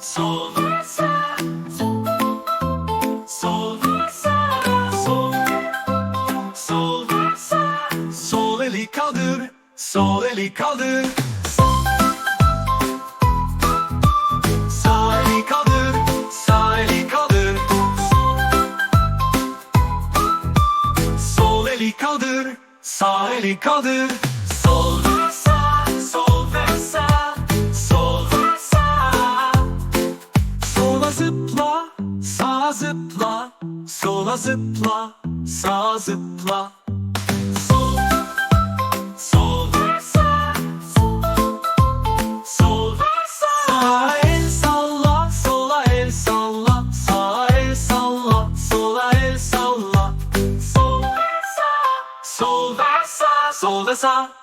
sol sağ sol sol sol sol sol eli kaldır sol eli kaldır sağ eli kaldır sağ eli kaldır sol eli kaldır sağ eli kaldır zıpla Sola zıpla Sağa zıpla. Sol Sol sağ Sol Sağa el salla Sola el salla Sağa el salla Sola el salla. Sol sağ Sol sağ Sol sağ